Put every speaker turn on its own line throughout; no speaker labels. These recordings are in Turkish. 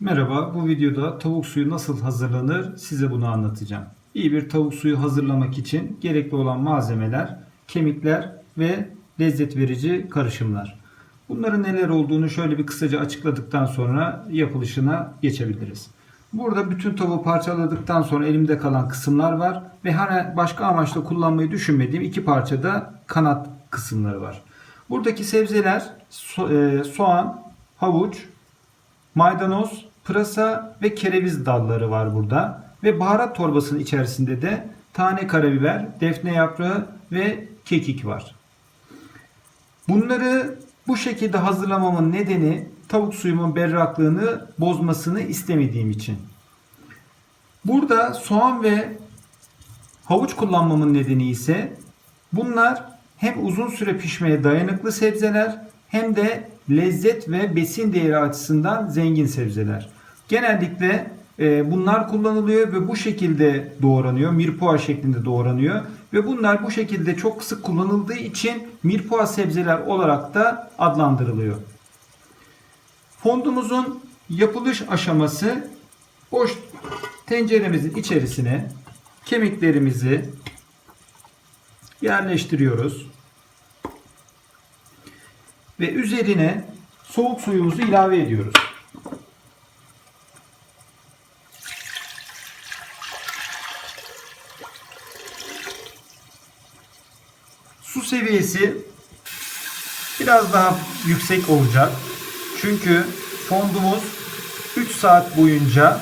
Merhaba, bu videoda tavuk suyu nasıl hazırlanır size bunu anlatacağım. İyi bir tavuk suyu hazırlamak için gerekli olan malzemeler, kemikler ve lezzet verici karışımlar. Bunların neler olduğunu şöyle bir kısaca açıkladıktan sonra yapılışına geçebiliriz. Burada bütün tavuğu parçaladıktan sonra elimde kalan kısımlar var ve hani başka amaçla kullanmayı düşünmediğim iki parçada kanat kısımları var. Buradaki sebzeler e, soğan, havuç, maydanoz, pırasa ve kereviz dalları var burada. Ve baharat torbasının içerisinde de tane karabiber, defne yaprağı ve kekik var. Bunları bu şekilde hazırlamamın nedeni tavuk suyumun berraklığını bozmasını istemediğim için. Burada soğan ve havuç kullanmamın nedeni ise bunlar hem uzun süre pişmeye dayanıklı sebzeler hem de lezzet ve besin değeri açısından zengin sebzeler. Genellikle e, bunlar kullanılıyor ve bu şekilde doğranıyor. Mirpoğa şeklinde doğranıyor. Ve bunlar bu şekilde çok sık kullanıldığı için mirpoğa sebzeler olarak da adlandırılıyor. Fondumuzun yapılış aşaması boş tenceremizin içerisine kemiklerimizi yerleştiriyoruz. Ve üzerine soğuk suyumuzu ilave ediyoruz. Su seviyesi biraz daha yüksek olacak. Çünkü fondumuz 3 saat boyunca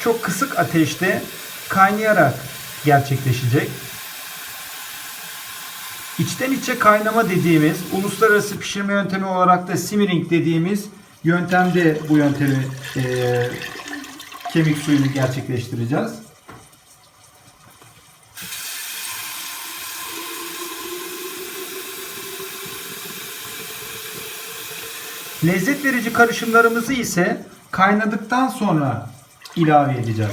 çok kısık ateşte kaynayarak gerçekleşecek. İçten içe kaynama dediğimiz uluslararası pişirme yöntemi olarak da simmering dediğimiz yöntemde bu yöntemi eee, kemik suyunu gerçekleştireceğiz. Lezzet verici karışımlarımızı ise kaynadıktan sonra ilave edeceğiz.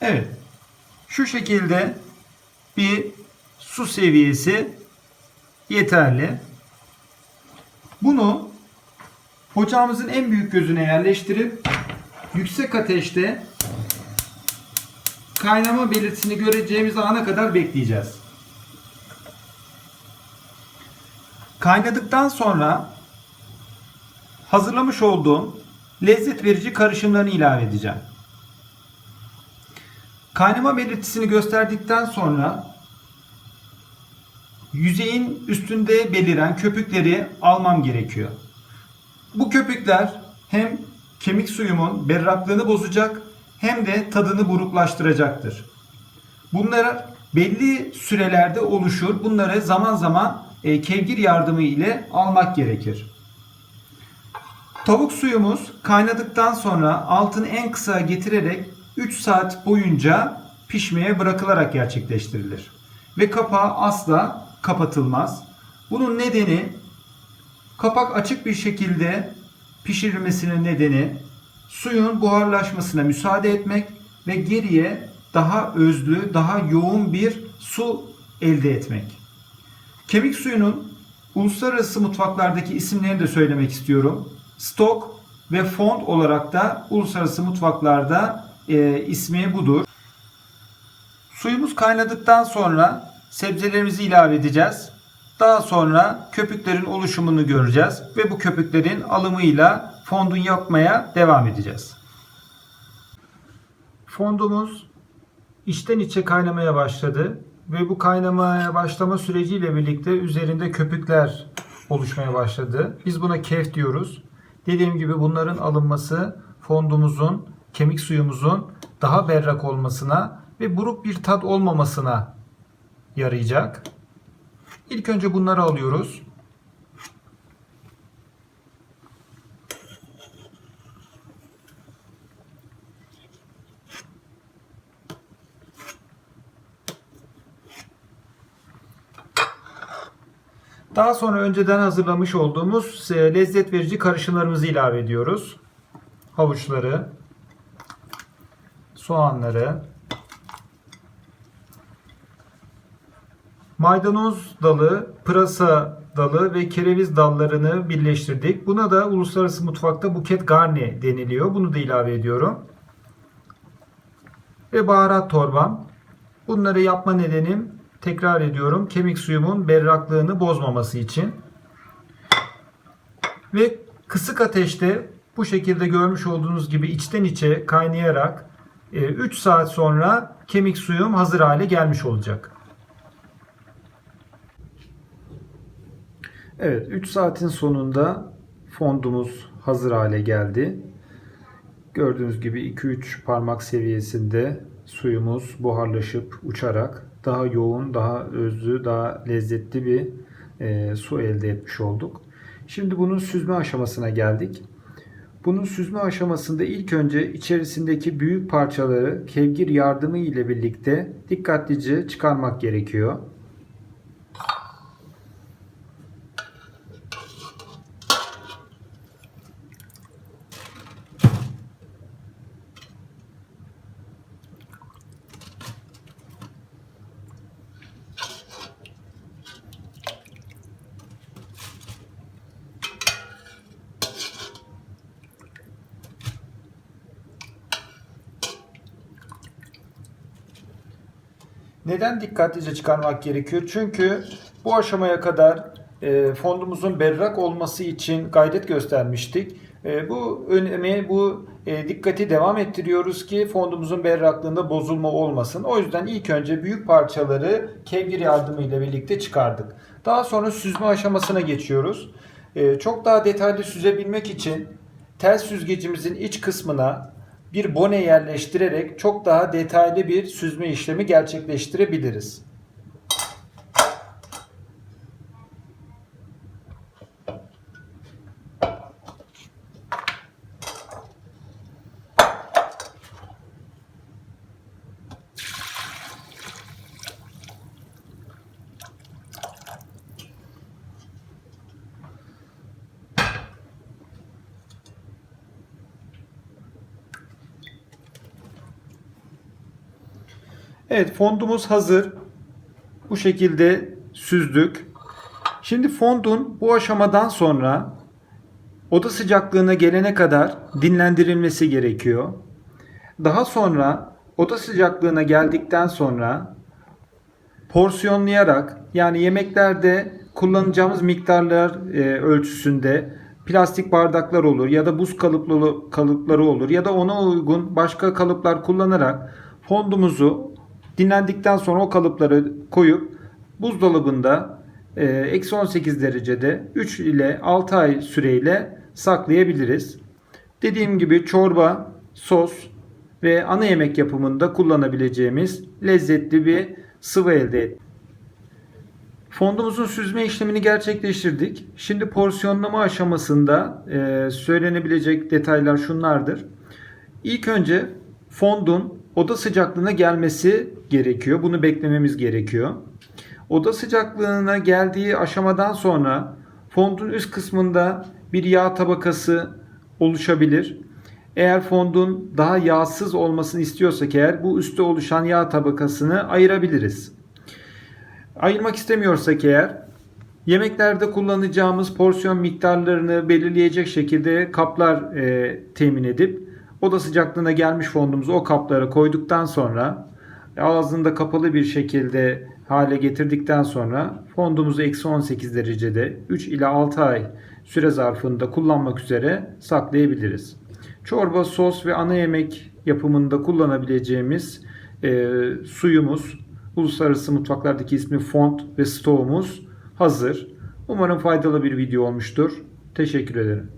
Evet. Şu şekilde bir su seviyesi yeterli. Bunu ocağımızın en büyük gözüne yerleştirip yüksek ateşte kaynama belirtisini göreceğimiz ana kadar bekleyeceğiz. Kaynadıktan sonra hazırlamış olduğum lezzet verici karışımlarını ilave edeceğim. Kaynama belirtisini gösterdikten sonra yüzeyin üstünde beliren köpükleri almam gerekiyor. Bu köpükler hem kemik suyumun berraklığını bozacak hem de tadını buruklaştıracaktır. Bunlar belli sürelerde oluşur. Bunları zaman zaman e, kevgir yardımı ile almak gerekir. Tavuk suyumuz kaynadıktan sonra altını en kısa getirerek 3 saat boyunca pişmeye bırakılarak gerçekleştirilir. Ve kapağı asla kapatılmaz. Bunun nedeni kapak açık bir şekilde pişirilmesinin nedeni suyun buharlaşmasına müsaade etmek ve geriye daha özlü, daha yoğun bir su elde etmek. Kemik suyunun uluslararası mutfaklardaki isimlerini de söylemek istiyorum. Stok ve fond olarak da uluslararası mutfaklarda e, ismi budur. Suyumuz kaynadıktan sonra sebzelerimizi ilave edeceğiz. Daha sonra köpüklerin oluşumunu göreceğiz ve bu köpüklerin alımıyla fondun yapmaya devam edeceğiz. Fondumuz içten içe kaynamaya başladı ve bu kaynamaya başlama süreciyle birlikte üzerinde köpükler oluşmaya başladı. Biz buna kef diyoruz. Dediğim gibi bunların alınması fondumuzun, kemik suyumuzun daha berrak olmasına ve buruk bir tat olmamasına yarayacak. İlk önce bunları alıyoruz. Daha sonra önceden hazırlamış olduğumuz e, lezzet verici karışımlarımızı ilave ediyoruz. Havuçları, soğanları, maydanoz dalı, pırasa dalı ve kereviz dallarını birleştirdik. Buna da uluslararası mutfakta buket garni deniliyor. Bunu da ilave ediyorum. Ve baharat torbam. Bunları yapma nedenim tekrar ediyorum. Kemik suyumun berraklığını bozmaması için. Ve kısık ateşte bu şekilde görmüş olduğunuz gibi içten içe kaynayarak 3 saat sonra kemik suyum hazır hale gelmiş olacak. Evet 3 saatin sonunda fondumuz hazır hale geldi. Gördüğünüz gibi 2-3 parmak seviyesinde suyumuz buharlaşıp uçarak daha yoğun, daha özlü, daha lezzetli bir e, su elde etmiş olduk. Şimdi bunun süzme aşamasına geldik. Bunun süzme aşamasında ilk önce içerisindeki büyük parçaları kevgir yardımı ile birlikte dikkatlice çıkarmak gerekiyor. Neden dikkatlice çıkarmak gerekiyor? Çünkü bu aşamaya kadar e, fondumuzun berrak olması için gayret göstermiştik. E, bu önemi, bu e, dikkati devam ettiriyoruz ki fondumuzun berraklığında bozulma olmasın. O yüzden ilk önce büyük parçaları kevgir yardımıyla birlikte çıkardık. Daha sonra süzme aşamasına geçiyoruz. E, çok daha detaylı süzebilmek için tel süzgecimizin iç kısmına bir bone yerleştirerek çok daha detaylı bir süzme işlemi gerçekleştirebiliriz. Evet fondumuz hazır. Bu şekilde süzdük. Şimdi fondun bu aşamadan sonra oda sıcaklığına gelene kadar dinlendirilmesi gerekiyor. Daha sonra oda sıcaklığına geldikten sonra porsiyonlayarak yani yemeklerde kullanacağımız miktarlar e, ölçüsünde plastik bardaklar olur ya da buz kalıplı kalıpları olur ya da ona uygun başka kalıplar kullanarak fondumuzu Dinlendikten sonra o kalıpları koyup buzdolabında e, eksi 18 derecede 3 ile 6 ay süreyle saklayabiliriz. Dediğim gibi çorba, sos ve ana yemek yapımında kullanabileceğimiz lezzetli bir sıvı elde ettik. Fondumuzun süzme işlemini gerçekleştirdik. Şimdi porsiyonlama aşamasında e, söylenebilecek detaylar şunlardır. İlk önce fondun oda sıcaklığına gelmesi gerekiyor. Bunu beklememiz gerekiyor. Oda sıcaklığına geldiği aşamadan sonra fondun üst kısmında bir yağ tabakası oluşabilir. Eğer fondun daha yağsız olmasını istiyorsak eğer bu üstte oluşan yağ tabakasını ayırabiliriz. Ayırmak istemiyorsak eğer yemeklerde kullanacağımız porsiyon miktarlarını belirleyecek şekilde kaplar e, temin edip oda sıcaklığına gelmiş fondumuzu o kaplara koyduktan sonra ağzında kapalı bir şekilde hale getirdikten sonra fondumuzu eksi 18 derecede 3 ila 6 ay süre zarfında kullanmak üzere saklayabiliriz. Çorba, sos ve ana yemek yapımında kullanabileceğimiz e, suyumuz, uluslararası mutfaklardaki ismi font ve stoğumuz hazır. Umarım faydalı bir video olmuştur. Teşekkür ederim.